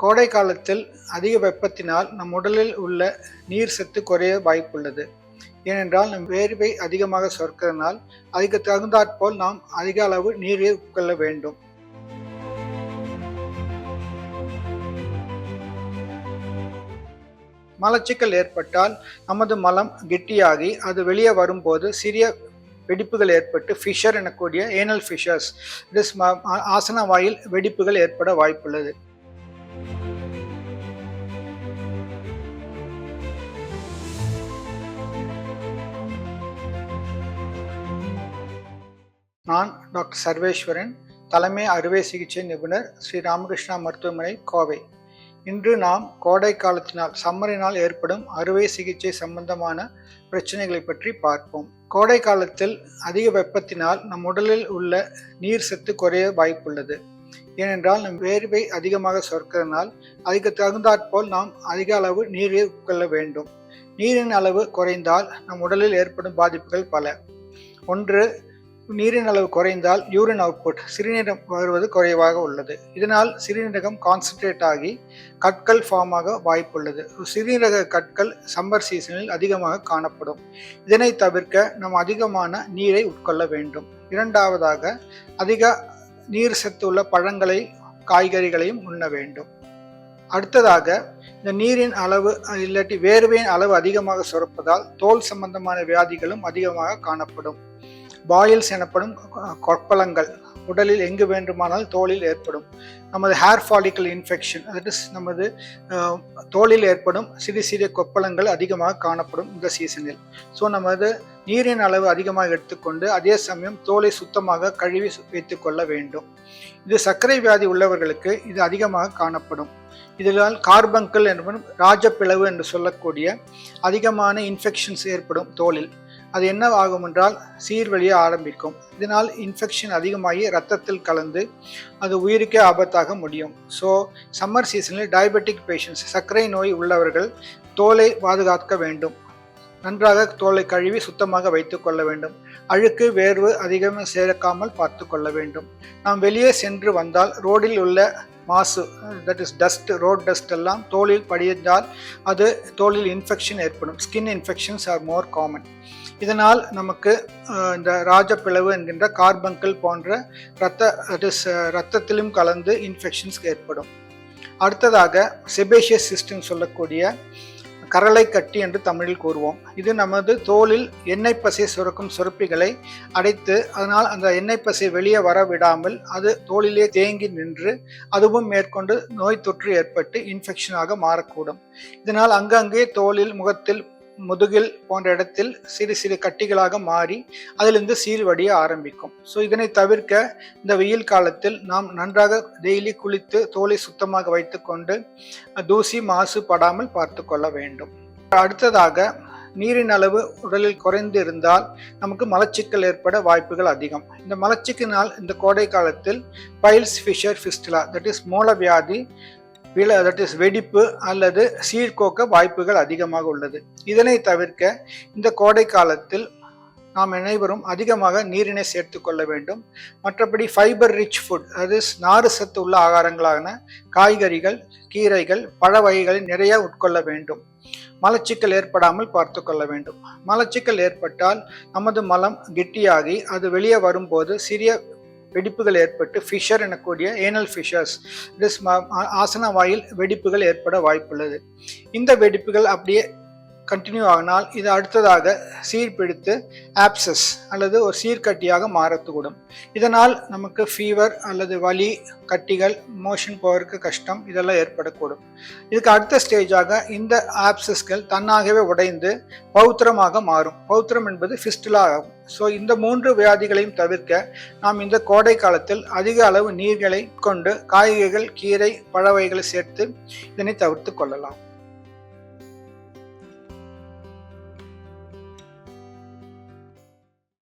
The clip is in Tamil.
கோடை காலத்தில் அதிக வெப்பத்தினால் நம் உடலில் உள்ள நீர் சத்து குறைய வாய்ப்புள்ளது. ஏனென்றால் நம் வேர்வை அதிகமாக சொற்கிறதுனால் அதுக்கு தகுந்தாற்போல் நாம் அதிக அளவு நீரை உட்கொள்ள வேண்டும். மலச்சிக்கல் ஏற்பட்டால் நமது மலம் கெட்டியாகி அது வெளியே வரும்போது சிறிய வெடிப்புகள் ஏற்பட்டு ஃபிஷர் எனக்கூடிய ஏனல் ஃபிஷர்ஸ் இஸ் ஆசன வாயில் வெடிப்புகள் ஏற்பட வாய்ப்புள்ளது. நான் டாக்டர் சர்வேஸ்வரன் தலைமை அறுவை சிகிச்சை நிபுணர் ஸ்ரீ ராமகிருஷ்ணா மருத்துவமனை கோவை. இன்று நாம் கோடை காலத்தினால் சம்மரினால் ஏற்படும் அறுவை சிகிச்சை சம்பந்தமான பிரச்சனைகளை பற்றி பார்ப்போம். கோடை காலத்தில் அதிக வெப்பத்தினால் நம் உடலில் உள்ள நீர் சத்து குறைய வாய்ப்புள்ளது. ஏனென்றால் நம் வேர்வை அதிகமாக சொற்கிறதுனால் அதுக்கு தகுந்தாற்போல் நாம் அதிக அளவு நீரை உட்கொள்ள வேண்டும். நீரின் அளவு குறைந்தால் நம் உடலில் ஏற்படும் பாதிப்புகள் பல. ஒன்று நீரின் அளவு குறைந்தால் யூரின் அவுட்புட் சிறுநீரம் வருவது குறைவாக உள்ளது. இதனால் சிறுநீரகம் கான்சன்ட்ரேட் ஆகி கற்கள் ஃபார்ம் ஆக வாய்ப்புள்ளது சிறுநீரக கற்கள் சம்மர் சீசனில் அதிகமாக காணப்படும். இதனை தவிர்க்க நாம் அதிகமான நீரை உட்கொள்ள வேண்டும். இரண்டாவதாக அதிக நீர் சத்து உள்ள பழங்களை காய்கறிகளையும் உண்ண வேண்டும். அடுத்ததாக இந்த நீரின் அளவு இல்லாட்டி வேர்வையின் அளவு அதிகமாக சுரப்பதால் தோல் சம்பந்தமான வியாதிகளும் அதிகமாக காணப்படும். பாயில்ஸ் எனப்படும் கொப்பளங்கள். உடலில் எங்கு வேண்டுமானால் தோலில் ஏற்படும். நமது ஹேர் ஃபாலிக்கல் இன்ஃபெக்ஷன் அதாவது நமது தோலில் ஏற்படும் சிறு சிறிய கொப்பளங்கள் அதிகமாக காணப்படும் இந்த சீசனில் ஸோ நமது நீரின் அளவு அதிகமாக எடுத்துக்கொண்டு அதே சமயம் தோலை சுத்தமாக கழுவி வைத்துக்கொள்ள வேண்டும். இது சர்க்கரை வியாதி உள்ளவர்களுக்கு இது அதிகமாக காணப்படும். இதனால் கார்பங்கல் என்பதும் ராஜப்பிளவு என்று சொல்லக்கூடிய அதிகமான இன்ஃபெக்ஷன்ஸ் ஏற்படும் தோலில். அது என்ன ஆகும் என்றால் சீர்வழிய ஆரம்பிக்கும். இதனால் இன்ஃபெக்ஷன் அதிகமாகி ரத்தத்தில் கலந்து அது உயிருக்கே ஆபத்தாக முடியும். ஸோ சம்மர் சீசனில் டயபெட்டிக் பேஷண்ட்ஸ் சர்க்கரை நோய் உள்ளவர்கள் தோலை பாதுகாக்க வேண்டும். நன்றாக தோலை கழுவி சுத்தமாக வைத்துக் கொள்ள வேண்டும். அழுக்கு வேர்வு அதிகமாக சேர்க்காமல் பார்த்து கொள்ள வேண்டும். நாம் வெளியே சென்று வந்தால் ரோடில் உள்ள மாசு that is dust road dust எல்லாம் தோலில் படிந்தால் அது தோலில் இன்ஃபெக்ஷன் ஏற்படும். Skin infections are more common இதனால் நமக்கு இந்த ராஜப்பிளவு என்கின்ற கார்பங்கல் போன்ற இரத்த அது ரத்தத்திலும் கலந்து இன்ஃபெக்ஷன்ஸ் ஏற்படும். அடுத்ததாக செபேஷியஸ் சிஸ்டம் சொல்லக்கூடிய கரளை கட்டி என்று தமிழில் கூறுவோம். இது நமது தோலில் எண்ணெய் பசை சுரக்கும் சுரப்பிகளை அடைத்து அதனால் அந்த எண்ணெய் பசை வெளியே வர விடாமல் அது தோலிலே தேங்கி நின்று அதுவும் மேற்கொண்டு நோய் தொற்று ஏற்பட்டு இன்ஃபெக்ஷனாக மாறக்கூடும். இதனால் அங்கங்கே தோலில் முகத்தில் முதுகில் போன்ற இடத்தில் சிறு சிறு கட்டிகளாக மாறி அதிலிருந்து சீல் வடிய ஆரம்பிக்கும். ஸோ இதனை தவிர்க்க இந்த வெயில் காலத்தில் நாம் நன்றாக டெய்லி குளித்து தோலை சுத்தமாக வைத்துக்கொண்டு தூசி மாசு படாமல் பார்த்து கொள்ள வேண்டும். அடுத்ததாக நீரின் அளவு உடலில் குறைந்து இருந்தால் நமக்கு மலச்சிக்கல் ஏற்பட வாய்ப்புகள் அதிகம். இந்த மலச்சிக்கினால் இந்த கோடை காலத்தில் piles fissure fistula that is மூலவியாதி வில தட் இஸ் வெடிப்பு அல்லது சீர்கோக்க வாய்ப்புகள் அதிகமாக உள்ளது. இதனை தவிர்க்க இந்த கோடை காலத்தில் நாம் அனைவரும் அதிகமாக நீரினை சேர்த்து கொள்ள வேண்டும். மற்றபடி ஃபைபர் ரிச் ஃபுட் அது நாறு சத்து உள்ள ஆகாரங்களான காய்கறிகள் கீரைகள் பழ வகைகளை நிறைய உட்கொள்ள வேண்டும். மலச்சிக்கல் ஏற்படாமல் பார்த்து கொள்ள வேண்டும். மலச்சிக்கல் ஏற்பட்டால் நமது மலம் கெட்டியாகி அது வெளியே வரும்போது சிறிய வெடிப்புகள் ஏற்பட்டு ஃபிஷர் எனக்கூடிய ஏனல் ஃபிஷர்ஸ் ஆசன வாயில் வெடிப்புகள் ஏற்பட வாய்ப்புள்ளது. இந்த வெடிப்புகள் அப்படியே கண்டினியூ ஆகினால் இது அடுத்ததாக சீர்பிடித்து ஆப்சஸ் அல்லது ஒரு சீர்கட்டியாக மாறத்துக்கூடும். இதனால் நமக்கு ஃபீவர் அல்லது வலி கட்டிகள் மோஷன் போவதற்கு கஷ்டம் இதெல்லாம் ஏற்படக்கூடும். இதுக்கு அடுத்த ஸ்டேஜாக இந்த ஆப்சஸ்கள் தன்னாகவே உடைந்து பௌத்திரமாக மாறும். பௌத்திரம் என்பது ஃபிஸ்டிலா ஆகும். ஸோ இந்த மூன்று வியாதிகளையும் தவிர்க்க நாம் இந்த கோடை காலத்தில் அதிக அளவு நீர்களை கொண்டு காய்கறிகள் கீரை பழ வகைகளை சேர்த்து இதனை தவிர்த்து கொள்ளலாம்.